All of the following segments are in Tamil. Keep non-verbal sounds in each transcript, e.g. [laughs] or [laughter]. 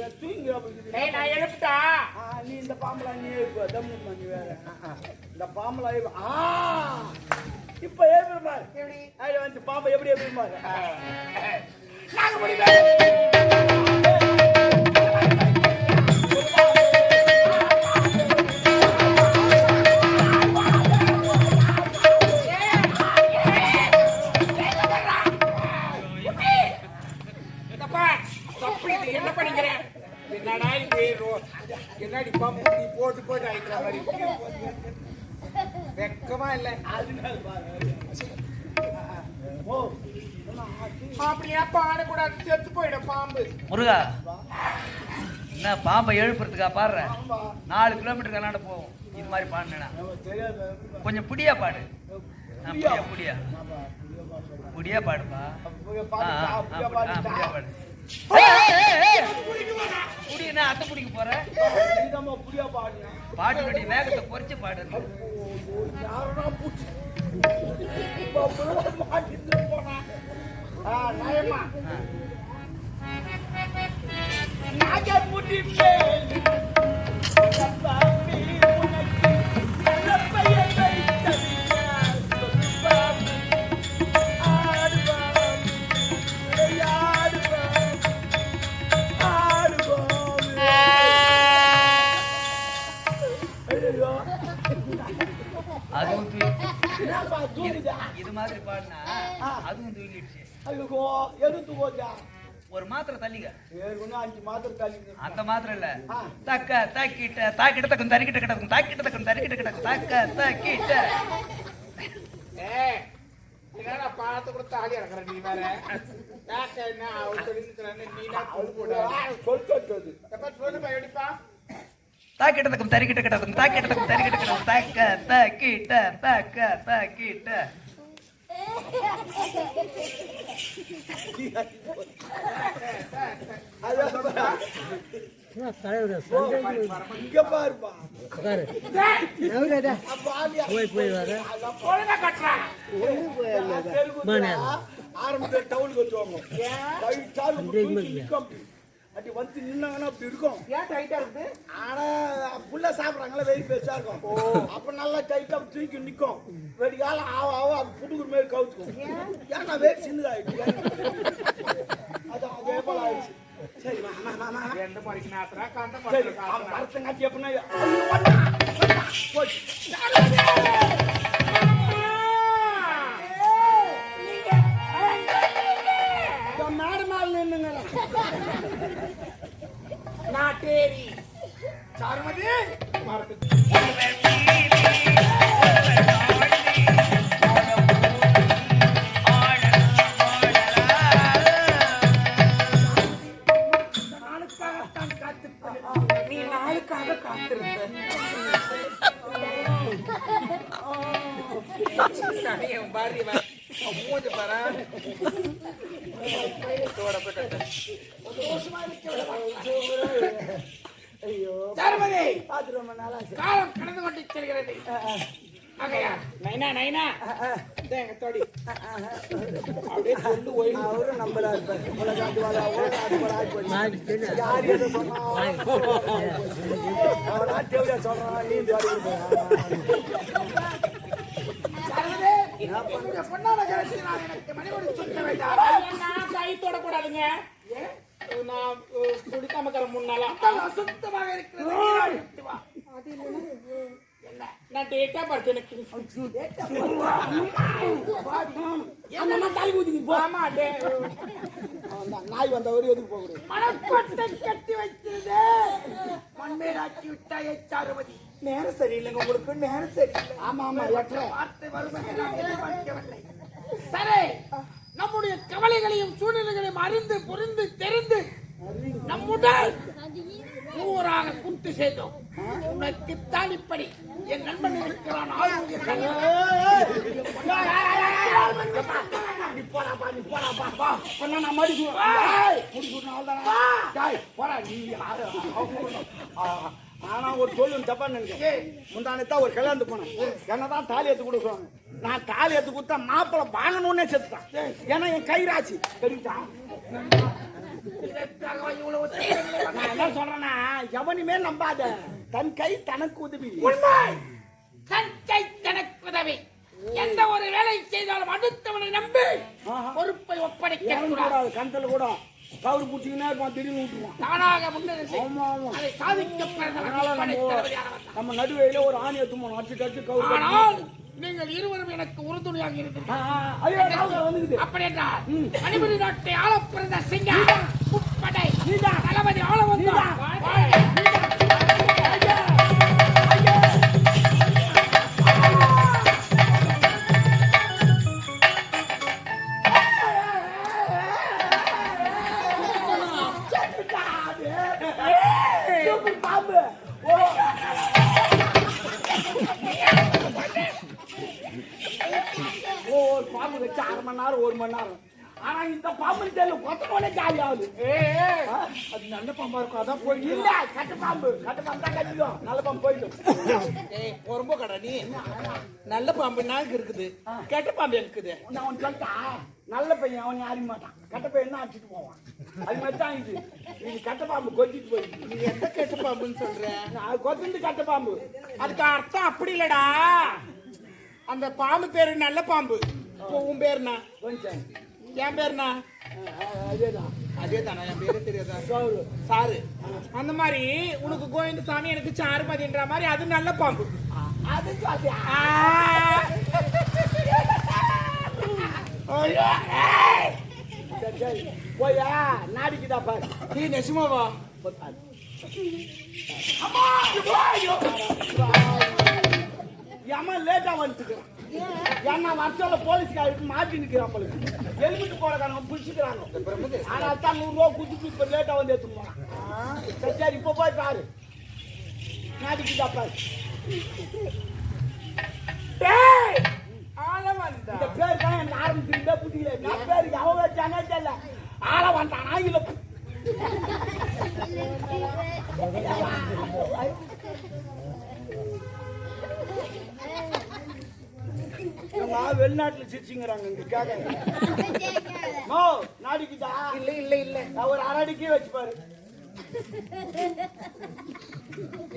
ஏன் தூங்கி அப்படி ஏய் நான் எழுப்பிட்டா ஆ, நீ இந்த பாம்பளா நீ தம்முமா நீ வேற. இந்த பாம்பளா எழுப்பு ஆ. இப்ப எழுப்பு பாரு. அது வந்து பாம்பை எப்படி எப்படி பாரு. நாங்க என்னடி பம்பு நீ போட்டு போட்டு அடிக்கிற மாதிரி. வெக்கமா இல்ல. அப்படியே பாடக்கூடாது செத்து போயிடும் பாம்பு. முருகா என்ன பாம்பை எழுப்புறதுக்கா பாடுற? நாலு கிலோமீட்டர் கலாண்ட போவோம். இது மாதிரி பாடினா கொஞ்சம் புடியா பாடு. புடியா புடியா. புடியா பாடுப்பா. புடியா பாடு. புடி அத்தை பிடிக்க போற? குறைச்சு பாடு யாரடா பூச்சி பம்பளா மாட்டிட்டு போனா ஆ. நயமா ஆ. நாக முடிப்பேன் பாம்பி போச்சா? ஒரு மாத்திரை ஏற்கனவே அஞ்சு மாத்திரை தள்ளி அந்த மாத்திரை இல்ல. தக்க தாக்கிட்ட தாக்கிட்ட தக்கும் தரிக்கிட்ட கிடக்கும். தாக்கிட்ட தக்கும் தரிக்கிட்ட கிடக்கும். தக்க தாக்கிட்ட. என்னடா கொடுத்து ஆடி இறக்குற நீ வேற? யாக்க என்ன அவன் சொல்லிருக்கிறான்னு நீ என்ன கொண்டு போடாது சொல் சொல்றது எப்ப சொல்லுப்பா எப்படிப்பா? தாக்கிட்ட தக்கும் தரிக்கிட்ட கிடக்கும். தாக்கிட்ட தக்கும் தரிக்கிட்ட கிடக்கும். தக்க தாக்கிட்ட தக்க தாக்கிட்ட. இங்க பாருப்பா அப்ப ஆலியா டவுனுக்கு வச்சுவாங்க அப்படி வந்து நின்னாங்கன்னா அப்படி இருக்கும். ஏன் டைட்டா இருக்குது? ஆனா புள்ள சாப்பிடுறாங்களா வெறி பெருசா இருக்கும். அப்ப நல்லா டைட்டா தூக்கி நிக்கும். வெடிக்கால ஆவ ஆவ அது புடுக்குற மாதிரி கவுத்துக்கும். ஏன்னா வெறி சின்னதாயிடுச்சு அது அதே போல ஆயிடுச்சு. சரி வா, வா, வா, வா, வா. எந்த மூஞ்சு பாரா ஐயோ சாருமதி பார்த்து ரொம்ப நாளா ஆச்சு. காலம் கடந்து கொண்டு செல்கிறது. நைனா நைனா. எங்க தோடி அப்படியே சொல்லு ஓய் அவரும் நம்பரா இருப்பாரு உலக ஆண்டு வாழ சொன்னா அவன் நாட்டு எப்படியா சொல்றான் நீ இந்த வாடி நான் கை தொடக்கூடாதுங்க நான் குடிக்காம முன்னால. சுத்தமாக இருக்கிறது. என்ன நான் டேட்டா பார்த்து எனக்கு அந்த தாலி ஊதிக்கு போ. ஆமா டே. அந்த நாய் வந்தவர் எதுக்கு போக கூடாது மனக்கொட்டை கட்டி வைக்கிறது மண்மேடாக்கி விட்டா எச்சாருமதி நேரம் சரியில்லைங்க உங்களுக்கு நேரம் சரியில்லை. ஆமா ஆமா எட்டரை. வார்த்தை வருவதை நான் எதிர்பார்க்கவில்லை. சரி நம்முடைய கவலைகளையும் சூழ்நிலைகளையும் அறிந்து புரிந்து தெரிந்து நம்முடன் ஊராக கூட்டு செய்தோம். உனக்குத்தான் இப்படி. என் நண்பன் இருக்கிறான் ஆனா ஒரு சொல்லு தப்பா நினைக்கிறேன். முந்தானத்தான் ஒரு கல்யாணத்துக்கு போனேன். என்னதான் தாலி எடுத்து கொடுக்குறாங்க நான் தாலி எடுத்து கொடுத்தா மாப்பிள்ளை வாங்கணும்னே செத்துட்டான். ஏன்னா என் கை ராசி நான் என்ன சொல்றேன்னா எவனுமே நம்பாத? தன் கை தனக்கு உதவி. உண்மை! தன் கை தனக்கு உதவி. எந்த ஒரு வேலை செய்தாலும் அடுத்தவனை நம்பி ஆஹா. பொறுப்பை ஒப்படைக்க கூடாது. கணத்துல கூட. கவுரு பிடிச்சிங்கன்னா இருப்பான் திடீர்னு விட்டுருவான் தானாக முன்னெடுத்து ஆமா ஆமா. அதை சாதிக்க நம்ம நடுவையில ஒரு ஆணி எடுத்து போனோம் அடிச்சு அடிச்சு கவுரு நீங்கள் இருவரும் எனக்கு உறுதுணையாக இருக்கிறீர்கள் அப்படி என்றால் மணிபுரி நாட்டை ஆள பிறந்த சிங்கம் தளபதி ஆள வந்தான் பாம்பு வச்சு அரை மணி நேரம் ஒரு மணி நேரம். ஆனா இந்த பாம்பு தெரியல கொத்த போல ஜாலி ஆகுது. அது நல்ல பாம்பா இருக்கும். அதான் போய் இல்ல கட்ட பாம்பு. கட்ட பாம்பு தான் கட்டிடும் நல்ல பாம்பு போயிடும் ஏய் பொறும்போ கடா நீ. நல்ல பாம்பு நாக்கு இருக்குது? கெட்ட பாம்பு இருக்குது? நான் அவன் சொல்லிட்டா? நல்ல பையன் அவன் அறிய மாட்டான். கட்ட பையன் தான் அடிச்சுட்டு போவான்? அது மாதிரி தான் இது. இது கட்ட பாம்பு கொத்திட்டு போயிடுச்சு நீ எந்த கெட்ட பாம்புன்னு சொல்ற? அது கொத்துண்டு கட்ட பாம்பு. அதுக்கு அர்த்தம் அப்படி இல்லடா. அந்த பாம்பு பேரு நல்ல பாம்பு. இப்போ உன் பேருனா? கொஞ்சம். என் பேருனா? அதேதான்? அதே தானே என் பேரு தெரியாதா? சாரு. அந்த மாதிரி உனக்கு கோவிந்தசாமி எனக்கு சாருமதின்ற மாதிரி அது நல்ல பாம்பு. அது. சரி சரி போயா? நாடிக்குதா பாரு. நீ நெசுமாவா ஏமா லேட்டா வந்துட்டுக்கிறான் ஏன்னா வருஷம்ல போலீஸ்காருக்கு மாட்டி நிக்கிறான் போல எலுமிட்டு போறக்காரங்க பிடிச்சிக்கிறாங்க. ஆனா தான் நூறு ரூபா குடிச்சிட்டு இப்ப லேட்டா வந்து எடுத்துட்டு போறான். சரி இப்ப போய் பாரு. நாடிக்குதா பாரு. டேய்! ஆள வந்தா இந்த பேர் தான் என்ன ஆரம்பிச்சிருந்தா புரியல. நான் பேர்? எவன் வச்சானே தெரியல. ஆள வந்தானா இல்ல [laughs] வெளிநாட்டுல சிரிச்சுங்கிறாங்க இங்க. நோ நாடிக்குதா? இல்ல இல்ல இல்ல. நான் ஒரு அரடிக்கே வச்சு பாரு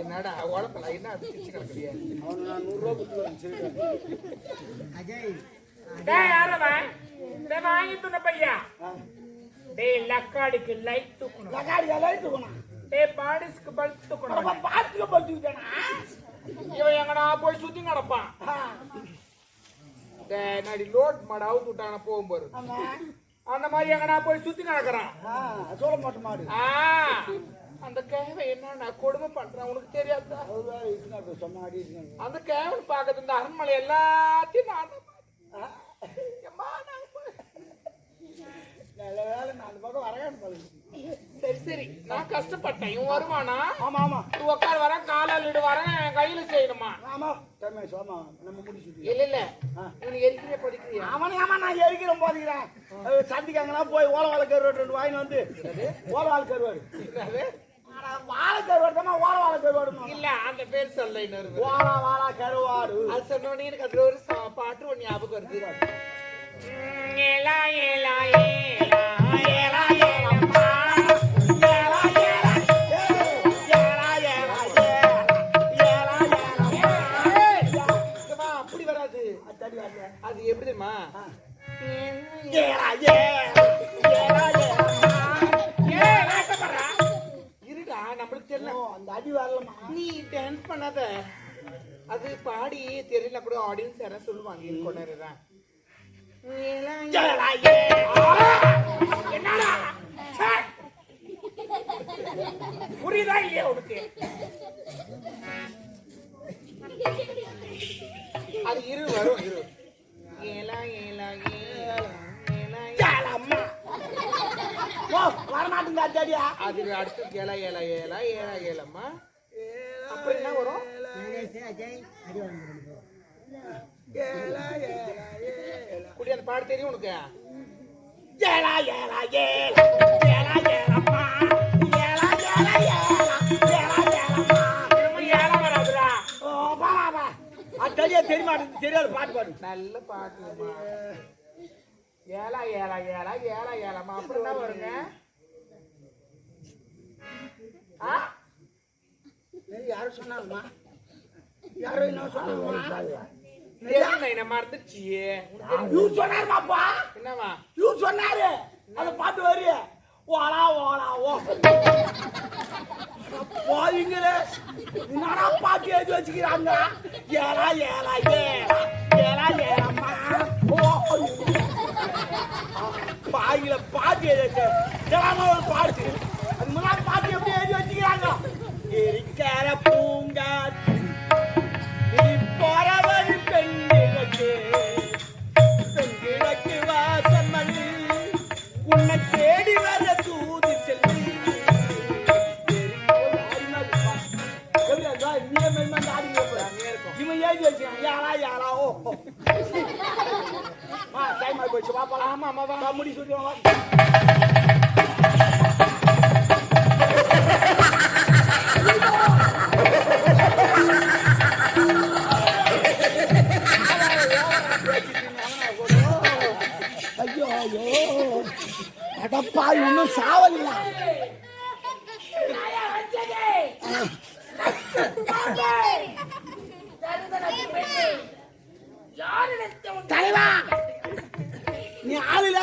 என்னடா உழப்பல என்ன பிச்சு கிடக்குறியா? அவனு நான் நூறு ரூபா கொடுத்துருவேன் சரி. டேய் யாரவன் டேய் வாங்கி துண்ண பையா? டேய் லக்காடிக்கு லைட் தூக்கணும். எல்லாம் தூக்கணும்? டேய் பாடிஸ்க்கு பல்ப் தூக்கணும். நம்ம பாத்துக்க பத்துக்கிட்டேனா இவன் எங்கடா போய் சுத்தி கிடப்பான்? டேய் நடி லோட் மாடு அவுத்து விட்டான போகும்போது அந்த மாதிரி எங்கடா போய் சுத்தி நடக்கிறான்? சொல்ல மாட்டேன் மாடு. அந்த கேவை என்ன கொடுமை பண்றான் உனக்கு தெரியாதா? அந்த கேவன் பார்க்கறது இந்த அரண்மனை எல்லாத்தையும் நான் நான் நல்ல வேலை நாலு பக்கம் வரகான்னு சரி சரி. நான் கஷ்டப்பட்டேன். இவன் வருவானா? ஆமா ஆமா. நீ உட்கார் வரேன் காலால் இடு என் கையில செய்யணுமா? ஆமா. ரமேஷ் ஆமா நம்ம முடிச்சுட்டு இல்ல இல்ல. இவனுக்கு எரிக்கிறிய படிக்கிறியா அவனை ஆமா நான் எரிக்கிறேன் போதுக்கிறேன் சந்திக்காங்கன்னா போய் ஓலை வாழை கருவாடு ரெண்டு வாங்கிட்டு வந்து ஓலை வாழை கருவாடு. வாழை கருவாடு தான் ஓலை வாழை கருவாடு இல்ல அந்த பேர் சொல்ல இன்னொரு ஓலா வாழா கருவாடு. அது சொன்னோடனே எனக்கு அதுல ஒரு பாட்டு ஒண்ணு ஞாபகம் வருது. ஏலா, ஏலா, தெரியுமா. இருடா நம்மளுக்கு தெரியல. அந்த அடி வரலமா நீ டான்ஸ் பண்ணாத. அது பாடி தெரியல கூட ஆடியன்ஸ் யாராவது சொல்லுவாங்க இது ச்சே! புரியுதா இல்லையா உனக்கு? அது இரு வரும் இரு. வரமாட்டேங்க அடியா அது அடுத்து ஏலா ஏலா ஏலா ஏலா ஏலம்மா. அப்புறம் என்ன வரும்? குடி அந்த பாட்டு தெரியும் உனக்கு? ஏலா ஏலா ஏலா. ஏலம்மா தெரியா மாட்டேங்குது தெரியாது பாட்டு பாடு நல்ல பாட்டுமா ஏலா ஏலா ஏலா ஏலா ஏலாமா அப்படி என்ன வருங்க யாரும் சொன்னாங்கம்மா யாரோ என்ன சொன்னாங்கம்மா என்னவா சொன்னாரு அந்த பாட்டு வரி ஓலா ஓலா ஓ போவீங்களே என்னடா பாட்டு எழுதி வச்சுக்கிறாங்க? ஏழா ஏழா ஏழா ஏலா ஏலாம்மா. ஓ பாயில பாட்டு எழுதி வச்சு ஒரு பாட்டு? அது முன்னாடி பாட்டு எப்படி எழுதி வச்சுக்கிறாங்க? இருக்கிற பூங்காற்று. நீ போறவன் பெண்ணிற்கு இவன் ஏறி வச்சான் யாரா யாரா ஓ மா டைம் ஆகி போச்சு வா போலாம் ஆமா ஆமா வா முடி சொல்லுவாங்க ஐயோ ஐயோ அடப்பா இன்னும் சாவலியா தலைவா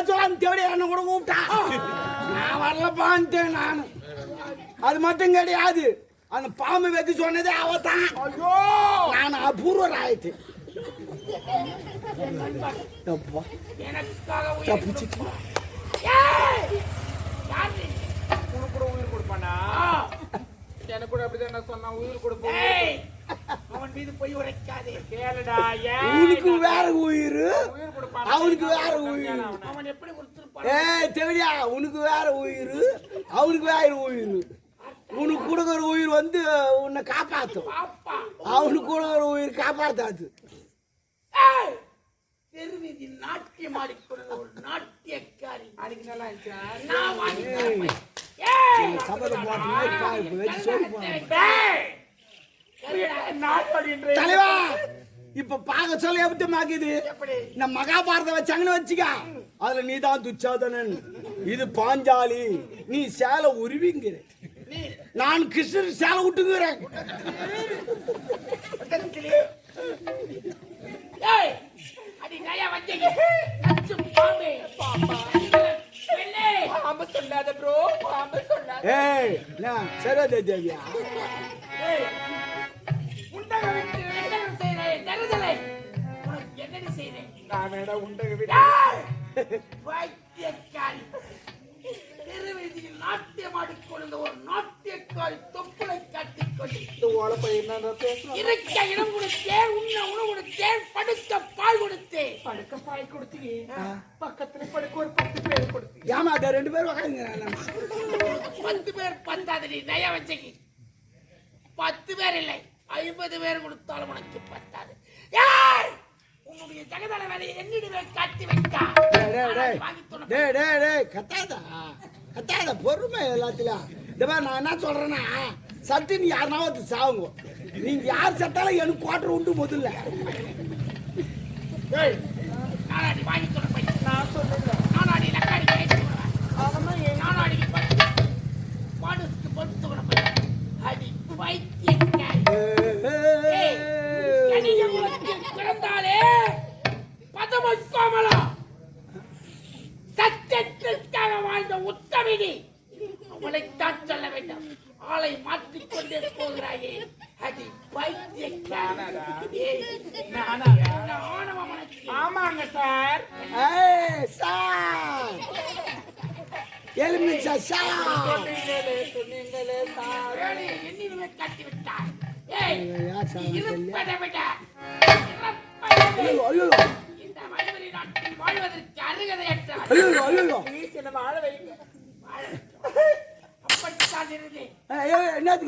இல்லாச்சும் தேடி என்ன கூட கூப்பிட்டா. நான் வரலப்பான்ட்டேன் நானு. அது மட்டும் கிடையாது. அந்த பாம்பு வைக்க சொன்னதே அவதான். ஐயோ! நான் அபூர்வ கொடுப்பானா? எனக்கு கூட அப்படிதான் என்ன சொன்னா உயிர் கொடுப்போம். அவன் மீது போய் உரைக்காதே. கேளுடா உனக்கு வேற உயிர். அவனுக்கு வேற உயிர். அவன் எப்படி கொடுத்துருப்பான் ஏய் தெவிடியா உனக்கு வேற உயிர். அவனுக்கு வேற உயிர். உனக்கு கொடுக்குற உயிர் வந்து உன்னை காப்பாத்தும். அவனுக்கு கொடுக்குற உயிர் காப்பாத்தாது. தெருவீதி நாட்டியம் ஆடிக்கொண்டு ஒரு நாட்டியக்காரி. அன்னைக்கு நல்லா இருந்துச்சா சபதம் போட்டு பாரு, வச்சு சொல்லி போறான். நாட்டு தலைவா இப்ப பார்க்க சொல்ல எப்படி? மாக்குது இந்த மகாபாரதம் வச்சாங்கன்னு வச்சுக்க. அதுல நீ தான் துச்சாதனன். இது பாஞ்சாலி. நீ சேலை உருவிங்கிற. நான் கிருஷ்ணர் சேலை விட்டுங்கிறேன் ஏய் சொல்லாத ப்ரோ சொல்லாத. நான் சரோஜா தேவியா? ஏய் இருக்க இடம் கொடுத்தேன் உண்ண உணவு கொடுத்தேன் படுக்க பால் கொடுத்தேன் படுக்க பால் கொடுத்தீங்க பக்கத்துல படுக்க ஒரு பத்து பேர் கொடுத்தீங்க ஏமா ரெண்டு பேரும் பத்து பேர் பத்தாது நயா வச்சகி பத்து பேர் இல்லை. ஐம்பது பேர் கொடுத்தாலும் உனக்கு பத்தாது. ஏய்! உன்னுடைய ஜெகதள வேலையை என்னிடமே காட்டி வைத்தா கத்தாதா. கத்தாத பொறுமை எல்லாத்துலயும் இந்த மாதிரி நான் என்ன சொல்றேன்னா சத்து நீ யாருனா வந்து சாவுங்க. நீங்க யார் செத்தாலும் எனக்கு குவாட்டர் உண்டு முதல்ல. நான் சொல்லுங்க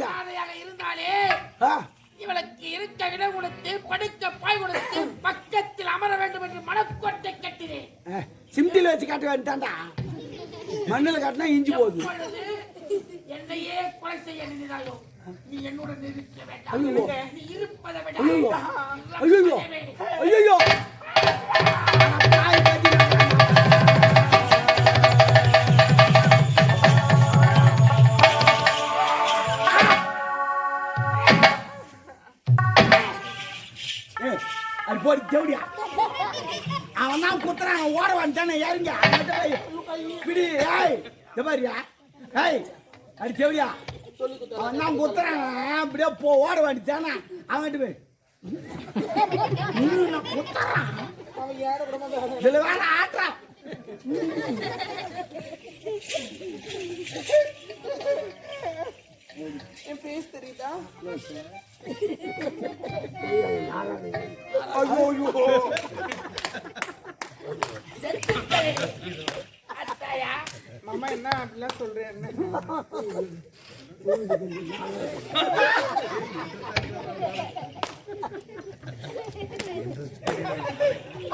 பாதையாக இருந்தாலே இவளுக்கு இருக்க இடம் கொடுத்து படுக்க பாய் கொடுத்து பக்கத்தில் அமர வேண்டும் என்று மனக்கோட்டை கட்டினேன். சிம்டியில் வச்சு காட்ட வேண்டாம்டா மண்ணில் காட்டினா இஞ்சி போகுது. என்னையே கொலை செய்ய நினைந்தாயோ போடி தேவடியா அவன் ஓட அவன்கிட்ட போய் பிடி ஏய் இந்த பாரியா ஏய் அடி அவன் தான் குத்துறான். அப்படியே போ ஓட வந்துட்டானே அவன்கிட்ட போய் நான் குத்துறான். இதுல வேற ஆட்டுறான் என் தெரியுதா? ஐயோ ஐயோ. மாமா என்ன அப்படிலாம் சொல்றேன்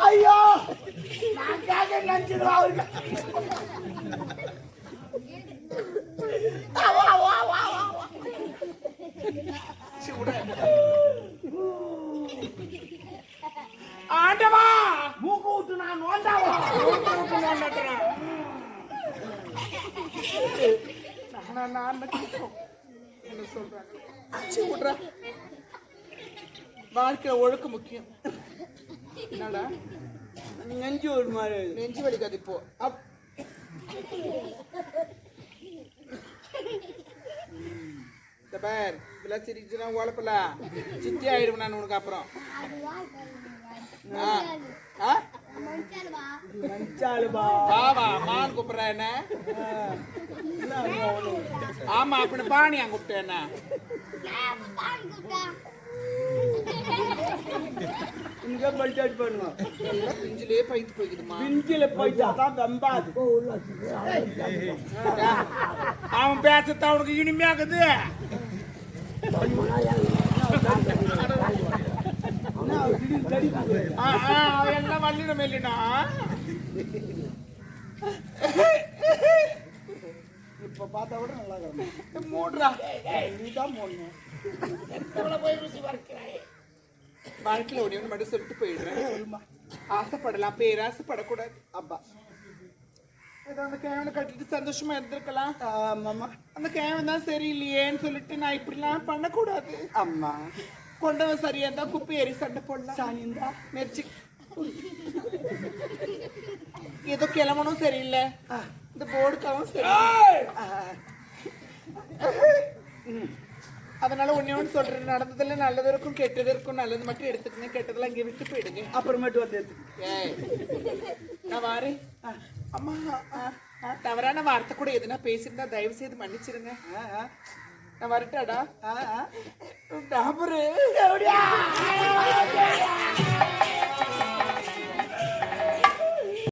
ஐயோ! நான் கேட்க அவருக்கு நான் நான் என்ன சொல்றாங்க வாழ்க்கையில ஒழுக்க முக்கியம். என்னடா? நெஞ்சு ஒரு மாதிரி. நெஞ்சு வலிக்காது இப்போ. அப். இந்த பார் இதெல்லாம் சிரிச்சுனா உழப்பல. சித்தி ஆயிடுவேன் நான் உனக்கு அப்புறம். ஆ. ஆ? ஆமா அப்படின்னு பாணி அங்க கூப்பிட்டேன் என்ன? இங்க பல்டாட் பண்ணும் எல்லாம் பிஞ்சிலே பைத்து போய்க்குதுமா? பிஞ்சில போயிட்டா தான் வெம்பாது. அவன் பேசத்தான் அவனுக்கு இனிமையாக்குது ஆ, ஆ, இல்லைனா இப்ப பார்த்தா கூட நல்லா மூடுறா வாழ்க்கையில ஒண்ணு மட்டும் சொல்லிட்டு போயிடுறேன் ஆசைப்படலாம் பேராசைப்படக்கூடாது அப்பா ஏதோ அந்த கேவனை கட்டிட்டு சந்தோஷமா இருந்திருக்கலாம் ஆமாம்மா அந்த கேவன் தான் சரியில்லையேன்னு சொல்லிட்டு நான் இப்படிலாம் பண்ணக்கூடாது அம்மா கொண்டவன் சரியா இருந்தா குப்பை ஏறி சண்டை போடலாம் சாணிந்தா மெர்ச்சி ஏதோ கிளம்பணும் சரியில்லை இந்த போர்டுக்காவும் சரி அதனால ஒண்ணே ஒன்று சொல்றேன் நடந்ததுல நல்லது இருக்கும் கெட்டது இருக்கும் நல்லது மட்டும் எடுத்துக்கங்க கெட்டதெல்லாம் இங்க விட்டு போயிடுங்க அப்புறமேட்டு வந்து நான் வாரேன் அம்மா தவறான வார்த்தை கூட எதுனா பேசியிருந்தா தயவு செய்து மன்னிச்சிருங்க நான் வரட்டாடா. டாபரு